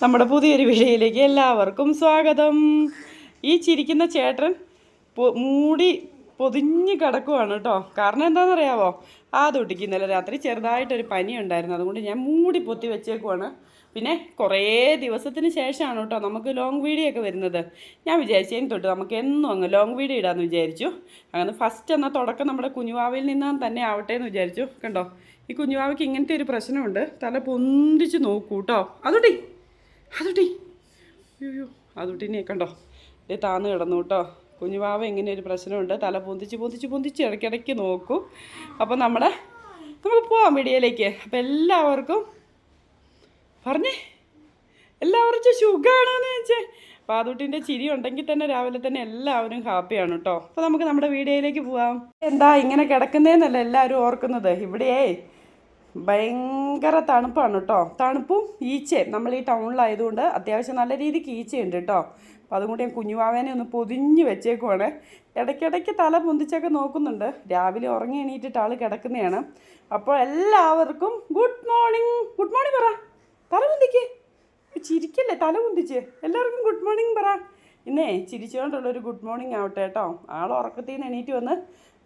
നമ്മുടെ പുതിയൊരു വീഡിയോയിലേക്ക് എല്ലാവർക്കും സ്വാഗതം. ഈ ചിരിക്കുന്ന ചേട്ടൻ മൂടി പൊതിഞ്ഞ് കിടക്കുവാണ് കേട്ടോ. കാരണം എന്താണെന്നറിയാവോ? ആ തൊട്ടിക്ക് ഇന്നലെ രാത്രി ചെറുതായിട്ടൊരു പനി ഉണ്ടായിരുന്നു അതുകൊണ്ട് ഞാൻ മൂടി പൊത്തി വെച്ചേക്കുവാണ്. പിന്നെ കുറേ ദിവസത്തിന് ശേഷമാണ് കേട്ടോ നമുക്ക് ലോങ് വീഡിയോ ഒക്കെ വരുന്നത്. ഞാൻ വിചാരിച്ചതിന് തൊട്ട് നമുക്ക് എന്നും അങ്ങ് ലോങ് വീഡിയോ ഇടാമെന്ന് വിചാരിച്ചു. അങ്ങനെ ഫസ്റ്റ് എന്നാൽ തുടക്കം നമ്മുടെ കുഞ്ഞുവാവിൽ നിന്നാൻ തന്നെ ആവട്ടെ എന്ന് വിചാരിച്ചു. കണ്ടോ? ഈ കുഞ്ഞുവാവയ്ക്ക് ഇങ്ങനത്തെ ഒരു പ്രശ്നമുണ്ട്. തല പൊന്തിച്ച് നോക്കൂ കേട്ടോ. അതുട്ടി അതുട്ടി അയ്യോ അതുട്ടിനെ കണ്ടോ? ഇത് താന്ന് കിടന്നു കേട്ടോ. കുഞ്ഞുവാവ ഇങ്ങനെ ഒരു പ്രശ്നമുണ്ട്. തല പൊന്തിച്ച് പൊന്തിച്ച് പൊന്തിച്ച് ഇടയ്ക്കിടയ്ക്ക് നോക്കൂ. അപ്പോൾ നമ്മുടെ നമുക്ക് പോവാം വീഡിയോയിലേക്ക് അപ്പോൾ എല്ലാവർക്കും പറഞ്ഞേ. എല്ലാവർക്കും സുഖമാണോന്ന് ചോദിച്ചേ പാതുട്ടിന്റെ ചിരി ഉണ്ടെങ്കിൽ തന്നെ രാവിലെ തന്നെ എല്ലാവരും ഹാപ്പിയാണ് കേട്ടോ. അപ്പോൾ നമുക്ക് നമ്മുടെ വീഡിയോയിലേക്ക് പോവാം. എന്താ ഇങ്ങനെ കിടക്കുന്നതെന്നല്ല എല്ലാവരും ഓർക്കുന്നത്? ഇവിടെയേ ഭയങ്കര തണുപ്പാണ് കേട്ടോ. തണുപ്പും ഈച്ചയും. നമ്മൾ ഈ ടൗണിലായതുകൊണ്ട് അത്യാവശ്യം നല്ല രീതിക്ക് ഈച്ചയുണ്ട് കേട്ടോ. അപ്പോൾ അതും കൂടി ഞാൻ കുഞ്ഞുവാവേനെ ഒന്ന് പൊതിഞ്ഞ് വെച്ചേക്കുവാണ്. ഇടയ്ക്കിടയ്ക്ക് തല പൊന്തിച്ചൊക്കെ നോക്കുന്നുണ്ട്. രാവിലെ ഉറങ്ങി എണീറ്റിട്ട് ആൾ കിടക്കുന്നതാണ്. അപ്പോൾ എല്ലാവർക്കും ഗുഡ് മോർണിംഗ്. ഗുഡ് മോർണിംഗ് പറ. തല ചിരിക്കല്ലേ തല പൊന്തിച്ച് എല്ലാവർക്കും ഗുഡ് മോർണിംഗ് പറ. ഇന്നേ ചിരിച്ചുകൊണ്ടുള്ളൊരു ഗുഡ് മോർണിംഗ് ആവട്ടെ കേട്ടോ. ആൾ ഉറക്കത്തിൽ നിന്ന് എണീറ്റ് വന്ന്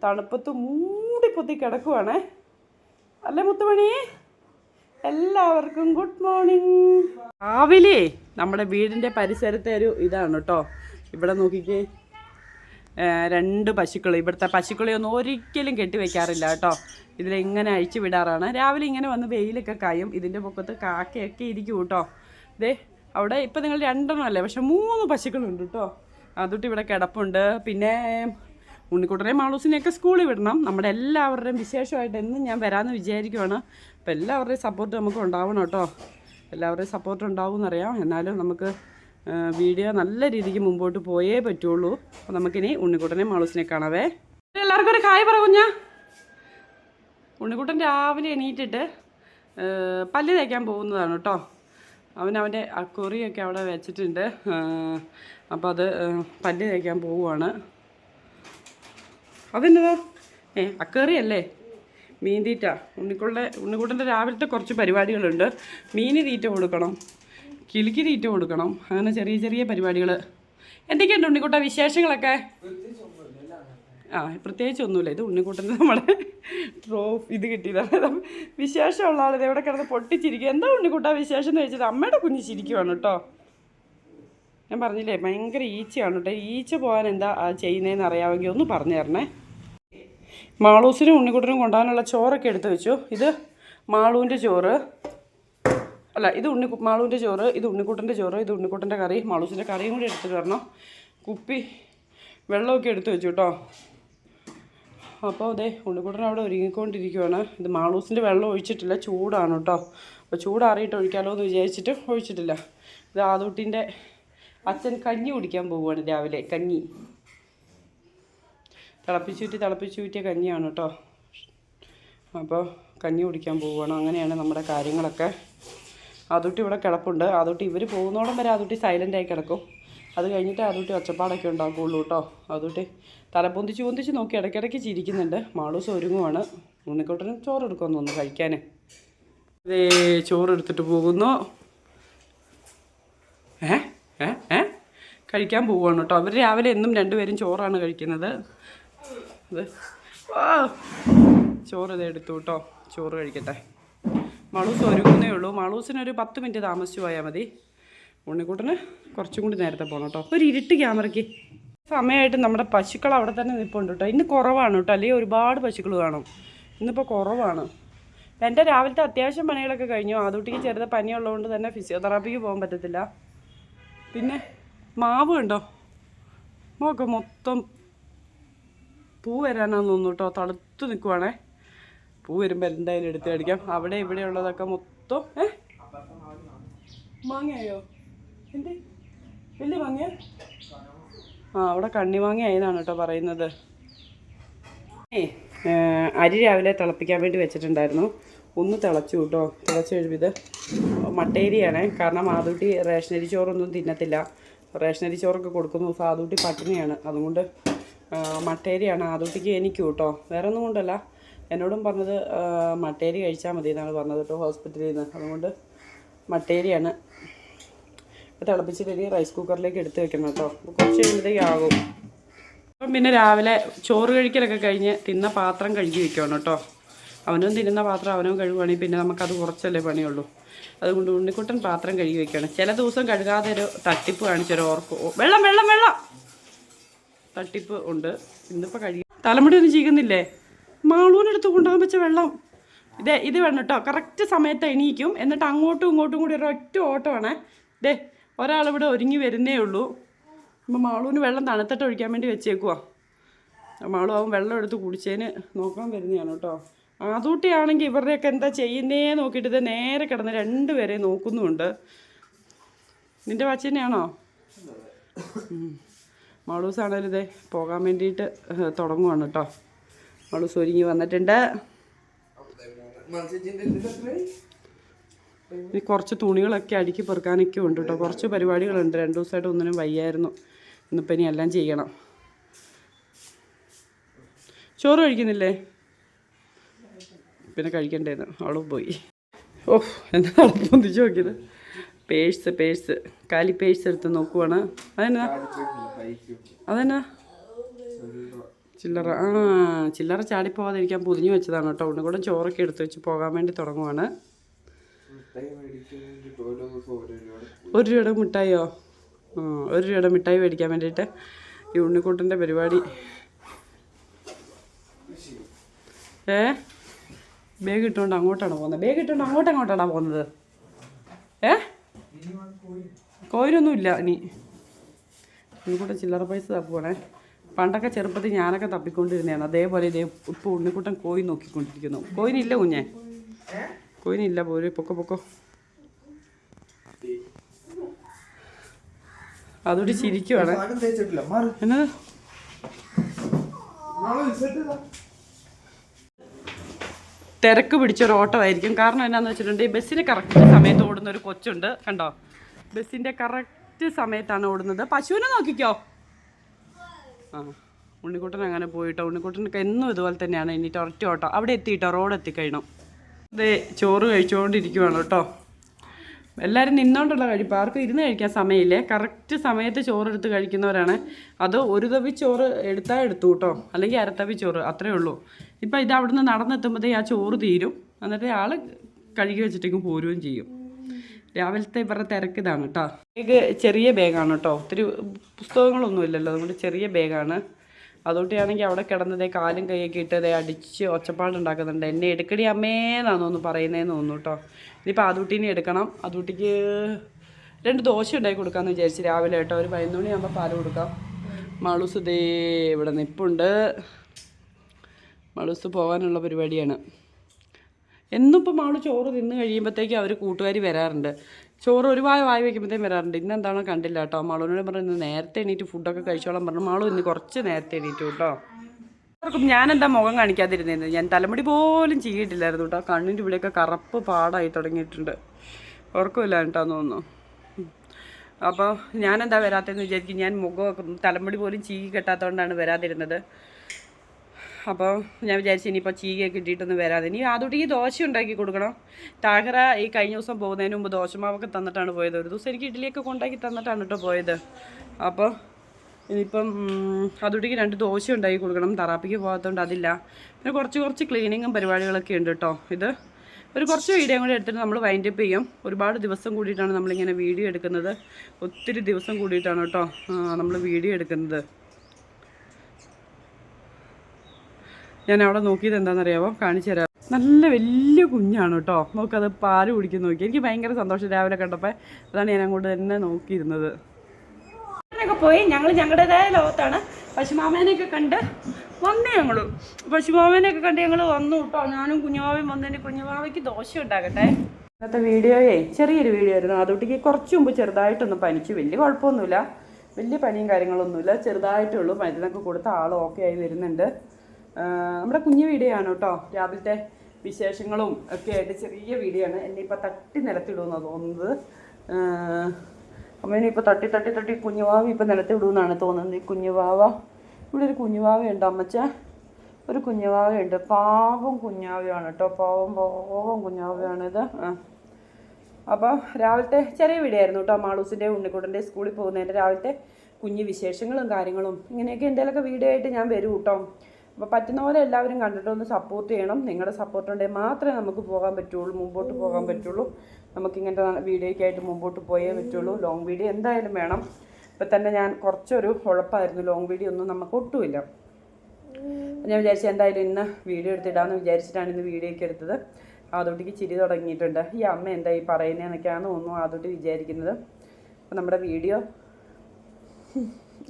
തണുപ്പത്ത് മൂടി പൊത്തി കിടക്കുവാണേ. അല്ലേ മുത്തുമണി? എല്ലാവർക്കും ഗുഡ് മോർണിംഗ് രാവിലെ നമ്മുടെ വീടിന്റെ പരിസരത്തെ ഒരു ഇതാണ് കേട്ടോ. ഇവിടെ നോക്കിക്കേ. രണ്ട് പശുക്കൾ ഇവിടുത്തെ പശുക്കളെയൊന്നും ഒരിക്കലും കെട്ടിവെക്കാറില്ല കേട്ടോ. ഇതിലിങ്ങനെ അഴിച്ചു വിടാറാണ്. രാവിലെ ഇങ്ങനെ വന്ന് വെയിലൊക്കെ കായും ഇതിന്റെ പൊക്കത്ത് കാക്കയൊക്കെ ഇരിക്കും കേട്ടോ. ദേ അവിടെ ഇപ്പം നിങ്ങൾ രണ്ടെണ്ണം അല്ലേ? പക്ഷെ മൂന്ന് പശുക്കളുണ്ട് കേട്ടോ. അതൊട്ട് ഇവിടെ കിടപ്പുണ്ട്. പിന്നെ ഉണ്ണിക്കുട്ടനെയും മാളൂസിനെയൊക്കെ സ്കൂളിൽ വിടണം. നമ്മുടെ എല്ലാവരുടെയും വിശേഷമായിട്ട് എന്നും ഞാൻ വരാമെന്ന് വിചാരിക്കുവാണ്. അപ്പോൾ എല്ലാവരുടെയും സപ്പോർട്ട് നമുക്ക് ഉണ്ടാവണം കേട്ടോ. എല്ലാവരുടെയും സപ്പോർട്ട് ഉണ്ടാവും എന്നറിയാം എന്നാലും നമുക്ക് വീഡിയോ നല്ല രീതിക്ക് മുമ്പോട്ട് പോയേ പറ്റുള്ളൂ. അപ്പോൾ നമുക്കിനി ഉണ്ണിക്കുട്ടനെയും മാളൂസിനെ കാണാവേ. എല്ലാവർക്കും ഒരു കായ് പറ കുഞ്ഞാ. ഉണ്ണിക്കുട്ടൻ രാവിലെ എണീറ്റിട്ട് പല്ല് തേക്കാൻ പോകുന്നതാണ് കേട്ടോ. അവൻ അവന്റെ അക്കുറിയൊക്കെ അവിടെ വെച്ചിട്ടുണ്ട്. അപ്പോൾ അത് പല്ല് തേക്കാൻ പോവുകയാണ് അതെന്നതാ ഏ അക്കേറിയല്ലേ മീൻ തീറ്റ. ഉണ്ണിക്കുള്ള ഉണ്ണിക്കുട്ടന്റെ രാവിലത്തെ കുറച്ച് പരിപാടികളുണ്ട്. മീന് തീറ്റ കൊടുക്കണം കിളിക്ക് തീറ്റ കൊടുക്കണം അങ്ങനെ ചെറിയ ചെറിയ പരിപാടികൾ എന്തൊക്കെയുണ്ട് ഉണ്ണിക്കുട്ട വിശേഷങ്ങളൊക്കെ? ആ പ്രത്യേകിച്ച് ഒന്നുമില്ല ഇത് ഉണ്ണിക്കുട്ടന്റെ നമ്മുടെ ട്രോഫ് ഇത് കിട്ടിയതാണ് വിശേഷമുള്ള ആളിത് എവിടെ കിടന്ന് പൊട്ടിച്ചിരിക്കുക. എന്താ ഉണ്ണിക്കുട്ട വിശേഷം എന്ന് വെച്ചത് അമ്മയുടെ കുഞ്ഞ് ചിരിക്കുവാണ് കേട്ടോ. ഞാൻ പറഞ്ഞില്ലേ ഭയങ്കര ഈച്ചയാണ് കേട്ടോ. ഈച്ച പോകാൻ എന്താ ചെയ്യുന്നതെന്ന് അറിയാമെങ്കിൽ ഒന്ന് പറഞ്ഞു തരണേ. മാളൂസിനും ഉണ്ണിക്കുട്ടനും കൊണ്ടുപോകാനുള്ള ചോറൊക്കെ എടുത്ത് വെച്ചു. ഇത് മാളൂന്റെ ചോറ്. അല്ല ഇത് ഉണ്ണി മാളൂന്റെ ചോറ് ഇത് ഉണ്ണിക്കുട്ടന്റെ ചോറ് ഇത് ഉണ്ണിക്കുട്ടന്റെ കറി. മാളൂസിന്റെ കറിയും കൂടി എടുത്തിട്ട് വരണം. കുപ്പി വെള്ളമൊക്കെ എടുത്ത് വെച്ചു കേട്ടോ. അപ്പോൾ അതെ ഉണ്ണിക്കുട്ടൻ അവിടെ ഒരുങ്ങിക്കൊണ്ടിരിക്കുവാണ്. ഇത് മാളൂസിന്റെ വെള്ളം ഒഴിച്ചിട്ടില്ല ചൂടാണ് കേട്ടോ. അപ്പോൾ ചൂടാറിയിട്ട് ഒഴിക്കാമല്ലോ എന്ന് വിചാരിച്ചിട്ട് ഒഴിച്ചിട്ടില്ല. ഇത് ആദൂട്ടിന്റെ അച്ഛൻ കഞ്ഞി കുടിക്കാൻ പോവുകയാണ് രാവിലെ കഞ്ഞി. തിളപ്പിച്ചൂറ്റി തിളപ്പിച്ചൂറ്റിയ കഞ്ഞിയാണ് കേട്ടോ. അപ്പോൾ കഞ്ഞി കുടിക്കാൻ പോവുകയാണ്. അങ്ങനെയാണ് നമ്മുടെ കാര്യങ്ങളൊക്കെ. അതുട്ടി ഇവിടെ കിടപ്പുണ്ട്. അതുട്ടി ഇവർ പോകുന്നോടം വരെ അതുട്ടി സൈലന്റായി കിടക്കും. അത് കഴിഞ്ഞിട്ട് അതുട്ടി ഒച്ചപ്പാടൊക്കെ ഉണ്ടാക്കുകയുള്ളൂ കേട്ടോ. അതുട്ടി തല പൊന്തിച്ച് പൊന്തിച്ച് നോക്കി ഇടയ്ക്കിടയ്ക്ക് ചിരിക്കുന്നുണ്ട്. മാളൂസ് ഒരുങ്ങുവാണ് ഉണ്ണിക്കോട്ടനും ചോറ് എടുക്കുമെന്ന് തോന്നുന്നു കഴിക്കാൻ ഇതേ ചോറ് എടുത്തിട്ട് പോകുന്നു. ഏ? ഏ? ഏ? കഴിക്കാൻ പോവുകയാണ് കേട്ടോ. അവർ രാവിലെ എന്നും രണ്ടുപേരും ചോറാണ് കഴിക്കുന്നത്. അത് ചോറ് ഇത് എടുത്തു കേട്ടോ. ചോറ് കഴിക്കട്ടെ. മാളൂസ് ഒരുങ്ങുന്നേ ഉള്ളൂ. മാളൂസിനൊരു പത്ത് മിനിറ്റ് താമസിച്ച് പോയാൽ മതി. ഉണ്ണിക്കുട്ടന് കുറച്ചും കൂടി നേരത്തെ പോകണം കേട്ടോ. ഒരു ഇരുട്ട് ക്യാമറയ്ക്ക്. സമയമായിട്ട് നമ്മുടെ പശുക്കൾ അവിടെ തന്നെ നിൽപ്പുണ്ട് കേട്ടോ. ഇന്ന് കുറവാണ് കേട്ടോ. അല്ലെങ്കിൽ ഒരുപാട് പശുക്കൾ കാണും. ഇന്നിപ്പോൾ കുറവാണ്. എന്റെ രാവിലത്തെ അത്യാവശ്യം പണികളൊക്കെ കഴിഞ്ഞു. ആദൂട്ടിക്ക് ചെറുത് പനിയുള്ളതുകൊണ്ട് തന്നെ ഫിസിയോതെറാപ്പിക്ക് പോകാൻ പറ്റത്തില്ല. പിന്നെ മാവ് ഉണ്ടോ നോക്ക് മൊത്തം പൂ വരാനാന്ന് തോന്നുന്നു കേട്ടോ. തളുത്ത് നിൽക്കുവാണേ പൂ വരുമ്പോൾ എന്തായാലും എടുത്ത് കടിക്കാം അവിടെ ഇവിടെ ഉള്ളതൊക്കെ മൊത്തം ഏ? മാങ്ങയായോ? ആ അവിടെ കണ്ണിമാങ്ങ ആയതാണ് കേട്ടോ പറയുന്നത്. ഏ അരി രാവിലെ തിളപ്പിക്കാൻ വേണ്ടി വെച്ചിട്ടുണ്ടായിരുന്നു. ഒന്ന് തിളച്ചു കേട്ടോ. തിളച്ച് കഴിയുമ്പോൾ ഇത് മട്ടേരിയാണ്. കാരണം ആദൂട്ടി റേഷനരി ചോറൊന്നും തിന്നത്തില്ല. റേഷനരി ചോറൊക്കെ കൊടുക്കുന്നു. ആദൂട്ടി പട്ടിണിയാണ്. അതുകൊണ്ട് മട്ടേരിയാണ്. ആദൂട്ടിക്ക് എനിക്ക് കേട്ടോ. വേറെ ഒന്നും കൊണ്ടല്ല. എന്നോടും പറഞ്ഞത് മട്ടേരി കഴിച്ചാൽ മതി എന്നാണ് പറഞ്ഞത് കേട്ടോ ഹോസ്പിറ്റലിൽ നിന്ന്. അതുകൊണ്ട് മട്ടേരിയാണ്. തിളപ്പിച്ചിട്ട് ഇനി റൈസ് കുക്കറിലേക്ക് എടുത്ത് വെക്കണം കേട്ടോ. കുറച്ച് കഴിയുമ്പോഴത്തേക്ക് ആകും അപ്പം പിന്നെ രാവിലെ ചോറ് കഴിക്കലൊക്കെ കഴിഞ്ഞ് തിന്ന പാത്രം കഴുകി വെക്കണം കേട്ടോ. അവനും തിന്നുന്ന പാത്രം അവനും കഴുകുവാണെങ്കിൽ പിന്നെ നമുക്കത് കുറച്ചല്ലേ പണിയുള്ളൂ. അതുകൊണ്ട് ഉണ്ണിക്കുട്ടൻ പാത്രം കഴുകി വെക്കണം ചില ദിവസം കഴുകാതെ ഒരു തട്ടിപ്പ് കാണിച്ചൊരു ഓർക്ക്. വെള്ളം വെള്ളം വെള്ളം. തട്ടിപ്പ് ഉണ്ട്. ഇന്നിപ്പോൾ കഴുകി തലമുടി ഒന്നും ചെയ്യുന്നില്ലേ മാളൂനെടുത്ത് കൊണ്ടുപോകാൻ വെച്ച വെള്ളം. ഇതേ ഇത് വേണം കേട്ടോ. കറക്റ്റ് സമയത്ത് എണീക്കും. എന്നിട്ട് അങ്ങോട്ടും ഇങ്ങോട്ടും കൂടി ഒരൊറ്റ ഓട്ടമാണേ. ദേ ഒരാളിവിടെ ഒരുങ്ങി വരുന്നേ ഉള്ളൂ. അപ്പം മാളൂന് വെള്ളം തണുത്തിട്ട് ഒഴിക്കാൻ വേണ്ടി വെച്ചേക്കുവാ. മാളു അവൻ വെള്ളം എടുത്ത് കുടിച്ചതിന് നോക്കാൻ വരുന്നതാണ് കേട്ടോ. ആദൂട്ടിയാണെങ്കിൽ ഇവരുടെയൊക്കെ എന്താ ചെയ്യുന്നേ നോക്കിയിട്ട് ഇത് നേരെ കിടന്ന് രണ്ടുപേരെ നോക്കുന്നുമുണ്ട്. നിന്റെ മാളൂസ് ആണേലും ഇതേ പോകാൻ വേണ്ടിയിട്ട് തുടങ്ങുവാണ് കേട്ടോ. മാളൂസ് ഒരുങ്ങി വന്നിട്ടുണ്ട്. ഇനി കുറച്ച് തുണികളൊക്കെ അടുക്കി പെറുക്കാനൊക്കെ ഉണ്ട് കേട്ടോ. കുറച്ച് പരിപാടികളുണ്ട്. രണ്ട് ദിവസമായിട്ട് ഒന്നിനും വയ്യായിരുന്നു. ഇന്നിപ്പോൾ ഇനി എല്ലാം ചെയ്യണം. ചോറ് കഴിക്കുന്നില്ലേ? പിന്നെ കഴിക്കണ്ടേന്ന്. അവളും പോയി. ഓ എന്താ പൊന്തിച്ച് നോക്കിയത്? Purse purse. കാലി പേഴ്സ് എടുത്ത് നോക്കുവാണ്. അതെന്നാ? അതെന്നാ? ചില്ലറ. ആ ചില്ലറ ചാടിപ്പോവാതിരിക്കാൻ പൊതിഞ്ഞു വെച്ചതാണ് കേട്ടോ. കൂടെ ചോറൊക്കെ എടുത്ത് വെച്ച് പോകാൻ വേണ്ടി തുടങ്ങുവാണ്. ഒരു രൂപയുടെ മിഠായിയോ? ഒരു രൂപ മിഠായി മേടിക്കാൻ വേണ്ടിയിട്ട് ഈ ഉണ്ണിക്കൂട്ടിന്റെ പരിപാടി. ഏ? ബാഗ് ഇട്ടുകൊണ്ട് അങ്ങോട്ടാണ് പോകുന്നത്? ബാഗ് ഇട്ടുകൊണ്ട് അങ്ങോട്ട് അങ്ങോട്ടാണ് പോകുന്നത്? ഏ? കോയിലൊന്നുമില്ല ഇനി. ഉണ്ണിക്കൂട്ടൻ ചില്ലറ പൈസ തപ്പുവാണേ. പണ്ടൊക്കെ ചെറുപ്പത്തിൽ ഞാനൊക്കെ തപ്പിക്കൊണ്ടിരുന്നതാണ്. അതേപോലെ ഇതേ ഇപ്പോൾ ഉണ്ണിക്കൂട്ടൻ കോയിൻ നോക്കിക്കൊണ്ടിരിക്കുന്നു. കോയിനില്ല കുഞ്ഞെ. കോയിനില്ല പോര് പൊക്കോ പൊക്കോ അതുകൂടി ചിരിക്കുവാണ് എന്നത് തിരക്ക് പിടിച്ചൊരു ഓട്ടമായിരിക്കും. കാരണം എന്നാന്ന് വെച്ചിട്ടുണ്ടെങ്കിൽ ബസ്സിന് കറക്റ്റ് സമയത്ത് ഓടുന്ന ഒരു കൊച്ചുണ്ട്. കണ്ടോ? ബസ്സിന്റെ കറക്റ്റ് സമയത്താണ് ഓടുന്നത്. പശുവിനെ നോക്കിക്കോ. ആ ഉണ്ണിക്കുട്ടൻ അങ്ങനെ പോയിട്ടോ? ഉണ്ണിക്കുട്ടനൊക്കെ എന്നും ഇതുപോലെ തന്നെയാണ്. ഇനി ഒറ്റ ഓട്ടോ. അവിടെ എത്തിയിട്ടോ? റോഡ് എത്തിക്കഴിഞ്ഞു. അതെ ചോറ് കഴിച്ചുകൊണ്ടിരിക്കുവാണ് കേട്ടോ. എല്ലാവരും നിന്നോണ്ടുള്ള കഴിപ്പ് ആർക്കും ഇരുന്ന് കഴിക്കാൻ സമയമില്ലേ? കറക്റ്റ് സമയത്ത് ചോറ് എടുത്ത് കഴിക്കുന്നവരാണ്. അത് ഒരു തവി ചോറ് എടുത്താൽ എടുത്തു കേട്ടോ. അല്ലെങ്കിൽ അരത്തവി ചോറ് അത്രേ ഉള്ളൂ. ഇപ്പം ഇത് അവിടുന്ന് നടന്നെത്തുമ്പോഴത്തേ ആ ചോറ് തീരും. എന്നിട്ട് ആൾ കഴുകി വെച്ചിട്ടേക്കും പോരുകയും ചെയ്യും. രാവിലത്തെ ഇവരുടെ തിരക്ക് ഇതാണ് കേട്ടോ. ബാഗ് ചെറിയ ബാഗാണ് കേട്ടോ. ഒത്തിരി പുസ്തകങ്ങളൊന്നും ഇല്ലല്ലോ. അതുകൊണ്ട് ചെറിയ ബാഗാണ് അതുകൊണ്ടാണെങ്കിൽ അവിടെ കിടന്നതേ കാലും കൈയൊക്കെ ഇട്ടതേ അടിച്ച് ഒച്ചപ്പാടുണ്ടാക്കുന്നുണ്ട്. എന്നെ എടുക്കടി അമ്മേന്നാണെന്ന് ഒന്ന് പറയുന്നതെന്ന് തോന്നുന്നു കേട്ടോ. ഇനിയിപ്പോൾ ആദൂട്ടീനെ എടുക്കണം. ആദൂട്ടിക്ക് രണ്ട് ദോശ ഉണ്ടാക്കി കൊടുക്കാമെന്ന് വിചാരിച്ച് രാവിലെ കേട്ടോ. ഒരു പതിനൊന്ന് മണിയാകുമ്പോൾ പാൽ കൊടുക്കാം. മാളൂസ് ദേ ഇവിടെ നിപ്പുണ്ട്. മാളൂസ് പോകാനുള്ള പരിപാടിയാണ്. എന്നും ഇപ്പോൾ മാൾ ചോറ് തിന്ന് കഴിയുമ്പോഴത്തേക്കും അവർ കൂട്ടുകാർ വരാറുണ്ട്. ചോറ് ഒരു വായ വായി വയ്ക്കുമ്പോഴത്തേക്കും വരാറുണ്ട്. ഇന്ന് എന്താണോ കണ്ടില്ല കേട്ടോ. മാളൂനോട് പറഞ്ഞു നേരത്തെ എണീറ്റ് ഫുഡൊക്കെ കഴിച്ചോളാം പറഞ്ഞു മാളു ഇന്ന് കുറച്ച് നേരത്തെ എണീറ്റു കേട്ടോ. ഞാൻ എന്താ മുഖം കാണിക്കാതിരുന്നത് ഞാൻ തലമുടി പോലും ചെയ്തിട്ടില്ലായിരുന്നു കേട്ടോ. കണ്ണിന്റെ ഇവിടെയൊക്കെ കറപ്പ് പാടായി തുടങ്ങിയിട്ടുണ്ട്. ഉറക്കമില്ല കേട്ടാന്ന് തോന്നുന്നു. അപ്പോൾ ഞാനെന്താ വരാത്തതെന്ന് വിചാരിക്കും. ഞാൻ മുഖമൊക്കെ തലമുടി പോലും ചീകി കെട്ടാത്തതുകൊണ്ടാണ് വരാതിരുന്നത്. അപ്പോൾ ഞാൻ വിചാരിച്ചു ഇനിയിപ്പോൾ ചീകയൊക്കെ ഇട്ടിട്ടൊന്നും വരാതെ. ഇനി അതുകൊണ്ട് ഈ ദോശ ഉണ്ടാക്കി കൊടുക്കണം. താഹറ ഈ കഴിഞ്ഞ ദിവസം പോകുന്നതിന് മുമ്പ് ദോശമാവൊക്കെ തന്നിട്ടാണ് പോയത്. ഒരു ദിവസം എനിക്ക് ഇഡ്ഡലിയൊക്കെ കൊണ്ടാക്കി തന്നിട്ടാണ് കേട്ടോ പോയത്. അപ്പോൾ ഇനിയിപ്പം അതുകൊണ്ടേക്ക് രണ്ട് ദോശ ഉണ്ടാക്കി കൊടുക്കണം. തറാപ്പിക്ക് പോകാത്തതുകൊണ്ട് അതില്ല. പിന്നെ കുറച്ച് കുറച്ച് ക്ലീനിങ്ങും പരിപാടികളൊക്കെ ഉണ്ട് കേട്ടോ ഇത്. ഒരു കുറച്ച് വീഡിയോ കൂടി എടുത്തിട്ട് നമ്മൾ വൈൻഡപ്പ് ചെയ്യും. ഒരുപാട് ദിവസം കൂടിയിട്ടാണ് നമ്മളിങ്ങനെ വീഡിയോ എടുക്കുന്നത്. ഒത്തിരി ദിവസം കൂടിയിട്ടാണ് കേട്ടോ നമ്മൾ വീഡിയോ എടുക്കുന്നത്. ഞാൻ അവിടെ നോക്കിയത് എന്താണെന്നറിയാമോ കാണിച്ചു തരാം. നല്ല വലിയ കുഞ്ഞാണ് കേട്ടോ. നോക്കത് പാൽ കുടിക്കുന്ന നോക്കി. എനിക്ക് ഭയങ്കര സന്തോഷം രാവിലെ കണ്ടപ്പോൾ അതാണ് ഞാൻ അങ്ങോട്ട് തന്നെ നോക്കിയിരുന്നത്. ഒക്കെ പോയി. ഞങ്ങൾ ഞങ്ങളുടേതായ ലോകത്താണ്. പശുമാമേനെയൊക്കെ കണ്ട് വന്നേ ഞങ്ങൾ പശുമാമേനെയൊക്കെ കണ്ട് ഞങ്ങൾ വന്നു കേട്ടോ. ഞാനും കുഞ്ഞുമാവയും വന്നതിന് കുഞ്ഞുമാവയ്ക്ക് ദോശ ഉണ്ടാകട്ടെ. ഇന്നത്തെ വീഡിയോയെ ചെറിയൊരു വീഡിയോ ആയിരുന്നു. അതുകൊണ്ടേക്ക് കുറച്ച് മുമ്പ് ചെറുതായിട്ടൊന്ന് പനിച്ചു. വലിയ കുഴപ്പമൊന്നുമില്ല. വലിയ പനിയും കാര്യങ്ങളൊന്നുമില്ല. ചെറുതായിട്ടേ ഉള്ളൂ. മരുന്നൊക്കെ കൊടുത്ത ആൾ ഓക്കെ ആയി വരുന്നുണ്ട്. നമ്മുടെ കുഞ്ഞു വീഡിയോ ആണ് കേട്ടോ. രാവിലത്തെ വിശേഷങ്ങളും ഒക്കെ ആയിട്ട് ചെറിയ വീഡിയോ ആണ് എന്നെ ഇപ്പം തട്ടി നിലത്തിടുമെന്ന് തോന്നുന്നത്. അമ്മേനെ ഇപ്പോൾ തട്ടി തട്ടി തട്ടി കുഞ്ഞുവാവ ഇപ്പം നിലത്തിടുമെന്നാണ് തോന്നുന്നത്. ഈ കുഞ്ഞുവാവ ഇവിടെ ഒരു കുഞ്ഞുവാവയുണ്ട് അമ്മച്ച. ഒരു കുഞ്ഞുവാവയുണ്ട് പാവം കുഞ്ഞാവയാണ് കേട്ടോ. പാവം പാവം കുഞ്ഞാവയാണ് ഇത്. ആ. അപ്പോൾ രാവിലത്തെ ചെറിയ വീഡിയോ ആയിരുന്നു കേട്ടോ. മാളൂസിന്റെ ഉണ്ണിക്കുട്ടന്റെ സ്കൂളിൽ പോകുന്നതിന്റെ രാവിലത്തെ കുഞ്ഞു വിശേഷങ്ങളും കാര്യങ്ങളും. ഇങ്ങനെയൊക്കെ എന്തെങ്കിലുമൊക്കെ വീഡിയോ ആയിട്ട് ഞാൻ വരും കേട്ടോ. അപ്പോൾ പറ്റുന്ന പോലെ എല്ലാവരും കണ്ടിട്ട് ഒന്ന് സപ്പോർട്ട് ചെയ്യണം. നിങ്ങളുടെ സപ്പോർട്ട് ഉണ്ടെങ്കിൽ മാത്രമേ നമുക്ക് പോകാൻ പറ്റുള്ളൂ മുമ്പോട്ട് പോകാൻ പറ്റുള്ളൂ. നമുക്ക് ഇങ്ങനത്തെ വീഡിയോയ്ക്കായിട്ട് മുമ്പോട്ട് പോയേ പറ്റുള്ളൂ. ലോങ് വീഡിയോ എന്തായാലും വേണം. ഇപ്പം തന്നെ ഞാൻ കുറച്ചൊരു ഉഴപ്പായിരുന്നു. ലോങ് വീഡിയോ ഒന്നും നമുക്ക് ഒട്ടുമില്ല. ഞാൻ വിചാരിച്ചു എന്തായാലും ഇന്ന് വീഡിയോ എടുത്തിടാമെന്ന് വിചാരിച്ചിട്ടാണ് ഇന്ന് വീഡിയോ എടുത്തത്. ആദോട്ടിക്ക് ചിരി തുടങ്ങിയിട്ടുണ്ട്. ഈ അമ്മ എന്താ ഈ പറയുന്നതെന്നൊക്കെയാണ് തോന്നുന്നു ആദോട്ടി വിചാരിക്കുന്നത്. അപ്പം നമ്മുടെ വീഡിയോ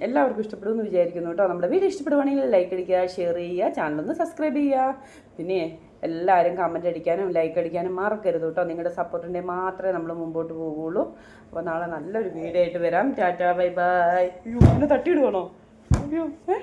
എല്ലാവർക്കും ഇഷ്ടപ്പെടുമെന്ന് വിചാരിക്കുന്നു കേട്ടോ. നമ്മുടെ വീഡിയോ ഇഷ്ടപ്പെടുവാണെങ്കിൽ ലൈക്ക് അടിക്കുക ഷെയർ ചെയ്യുക ചാനലൊന്ന് സബ്സ്ക്രൈബ് ചെയ്യുക. പിന്നെ എല്ലാവരും കമന്റ് അടിക്കാനും ലൈക്ക് അടിക്കാനും മറക്കരുത് കേട്ടോ. നിങ്ങളുടെ സപ്പോർട്ടിന്റെ മാത്രമേ നമ്മൾ മുമ്പോട്ട് പോകുള്ളൂ അപ്പോൾ നാളെ നല്ലൊരു വീഡിയോ ആയിട്ട് വരാം. ടാറ്റാ ബൈ ബൈ അയ്യോ എന്നെ തട്ടിയിടുവാണോ? അയ്യോ ഏ?